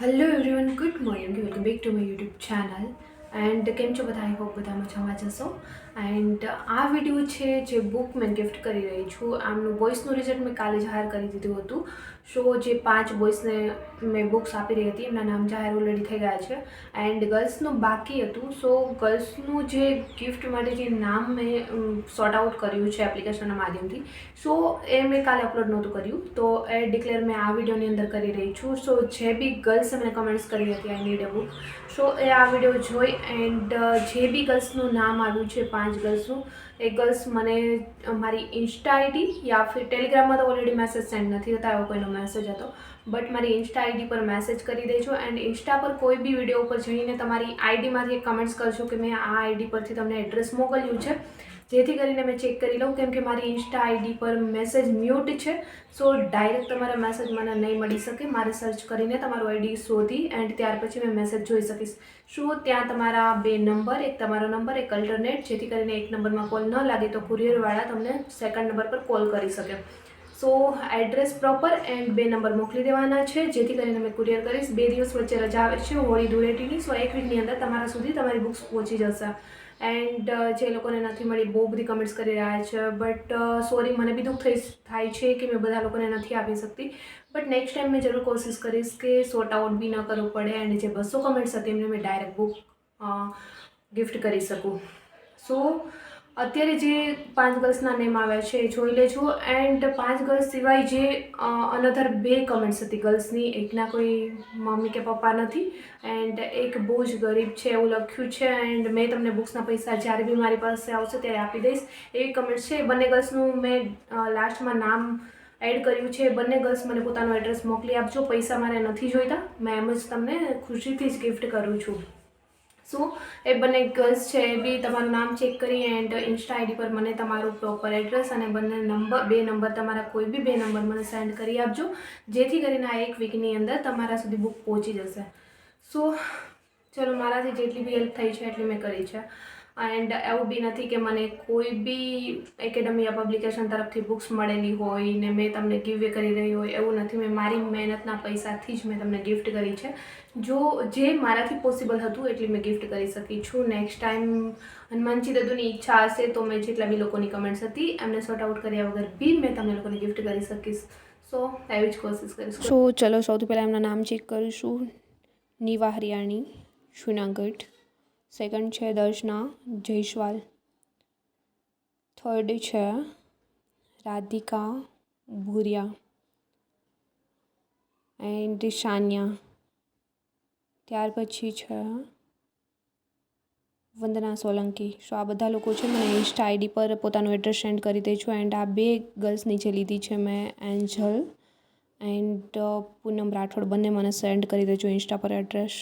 hello everyone good morning. Welcome back to my youtube channel. And કેમ છો બધા? I hope બધા મજામાં જશો એન્ડ આ વીડિયો છે જે બુક મેં ગિફ્ટ કરી રહી છું. આમનું બોಯ್સનું રિઝલ્ટ મેં કાલે જાહેર કરી દીધું હતું. સો જે પાંચ બોઇસને મેં બુક્સ આપી રહી હતી, એમના નામ જાહેર ઓલરેડી થઈ ગયા છે. એન્ડ ગર્લ્સનું બાકી હતું. સો ગર્લ્સનું જે ગિફ્ટ માટે જે નામ મેં સોર્ટ આઉટ કર્યું છે એપ્લિકેશનના માધ્યમથી. સો એ મેં કાલે અપલોડ નહોતું કર્યું. તો એ ડિક્લેર મેં આ વિડીયોની અંદર કરી રહી છું. સો જે બી ગર્લ્સે મને કમેન્ટ્સ કરી હતી આઈ નીડ અ બુક સો એ આ વીડિયો જોઈ એન્ડ જે બી ગર્લ્સનું નામ આવ્યું છે પાંચ ગર્લ્સનું એ ગર્લ્સ મને મારી ઇન્સ્ટા આઈડી યા ફિર ટેલિગ્રામમાં તો ઓલરેડી મેસેજ સેન્ડ નથી થતા, એવો કોઈનો મેસેજ હતો. બટ મારી ઇન્સ્ટા આઈડી પર મેસેજ કરી દેજો એન્ડ ઇન્સ્ટા પર કોઈ બી વીડિયો ઉપર જઈને તમારી આઈડીમાંથી કમેન્ટ્સ કરશો કે મેં આ આઈડી પરથી તમને એડ્રેસ મોકલ્યું છે. જેથી કરીને મેં ચેક કરી લઉં, કેમ કે મારી ઇન્સ્ટા આઈડી પર મેસેજ મ્યુટ છે. સો ડાયરેક્ટ તમારા મેસેજ મને નહીં મળી શકે. મારે સર્ચ કરીને તમારું આઈડી શોધી એન્ડ ત્યાર પછી મેં મેસેજ જોઈ શકીશ. શું ત્યાં તમારા બે નંબર એક તમારો નંબર એક અલ્ટરનેટ જેથી કરીને એક નંબરમાં કોલ ન લાગે તો કુરિયરવાળા તમને સેકન્ડ નંબર પર કોલ કરી શકે. સો એડ્રેસ પ્રોપર એન્ડ બે નંબર મોકલી દેવાના છે, જેથી કરીને મેં કુરિયર કરીશ. બે દિવસ વચ્ચે રજા આવે છે, હોળી ધૂળેટીની સો એક વીકની અંદર તમારા સુધી તમારી બુક્સ પહોંચી જશે. એન્ડ જે લોકોને નથી મળી, બહુ બધી કમેન્ટ્સ કરી રહ્યા છે. બટ સોરી મને બી દુઃખ થઈ, થાય છે કે મેં બધા લોકોને નથી આપી શકતી. બટ નેક્સ્ટ ટાઈમ મેં જરૂર કોશિશ કરીશ કે સોર્ટ આઉટ બી ન કરવું પડે એન્ડ જે બસો કમેન્ટ્સ હતી એમને મેં ડાયરેક્ટ બુક ગિફ્ટ કરી શકું. સો અત્યારે જે પાંચ ગર્લ્સના નેમ આવ્યા છે, એ જોઈ લેજો. એન્ડ પાંચ ગર્લ્સ સિવાય જે અનધર બે કમેન્ટ્સ હતી. ગર્લ્સની એકના કોઈ મમ્મી કે પપ્પા નથી. એન્ડ એક બહુ જ ગરીબ છે એવું લખ્યું છે. એન્ડ મેં તમને બુક્સના પૈસા જ્યારે બી મારી પાસે આવશે ત્યારે આપી દઈશ. એવી કમેન્ટ્સ છે, બંને ગર્લ્સનું મેં લાસ્ટમાં નામ એડ કર્યું છે. બંને ગર્લ્સ મને પોતાનું એડ્રેસ મોકલી આપજો. પૈસા મારે નથી જોઈતા. મેં એમ જ તમને ખુશીથી જ ગિફ્ટ કરું છું. સો એ બંને ગર્લ્સ છે, એ બી તમારું નામ ચેક કરી એન્ડ ઇન્સ્ટા આઈડી પર મને તમારું પ્રોપર એડ્રેસ અને બંને નંબર બે નંબર તમારા કોઈ બી બે નંબર મને સેન્ડ કરી આપજો. જેથી કરીને આ એક વીકની અંદર તમારા સુધી બુક પહોંચી જશે. સો ચલો મારાથી જેટલી બી હેલ્પ થઈ છે, એટલી મેં કરી છે. એન્ડ એવું બી નથી કે મને કોઈ બી એકેડમી પબ્લિકેશન તરફથી બુક્સ મળેલી હોય ને મેં તમને ગિવ કરી રહી હોય એવું નથી. મેં મારી મહેનતના પૈસાથી જ મેં તમને ગિફ્ટ કરી છે. જો જે મારાથી પોસિબલ હતું એટલી મેં ગિફ્ટ કરી શકી છું. નેક્સ્ટ ટાઈમ હનુમાનજી દદુની ઈચ્છા હશે તો મેં જેટલા બી લોકોની કમેન્ટ્સ હતી એમને સોર્ટ આઉટ કર્યા વગર બી મેં તમને લોકોને ગિફ્ટ કરી શકીશ. સો એવી જ કોશિશ કરીશ. સો ચલો, સૌથી પહેલાં એમના નામ ચેક કરીશું નિવા હરિયાણી જુનાગઢ. સેકન્ડ છે દર્શના જયસ્વાલ. થર્ડ છે રાધિકા ભૂરિયા. એન્ડ શાન્યા ત્યાર પછી છે વંદના સોલંકી. સો આ બધા લોકો છે, મને ઇન્સ્ટા આઈડી પર પોતાનું એડ્રેસ સેન્ડ કરી દેજો એન્ડ આ બે ગર્લ્સ નીચે લીધી છે મેં એન્જલ એન્ડ પૂનમ રાઠોડ. બંને મને સેન્ડ કરી દેજો ઇન્સ્ટા પર એડ્રેસ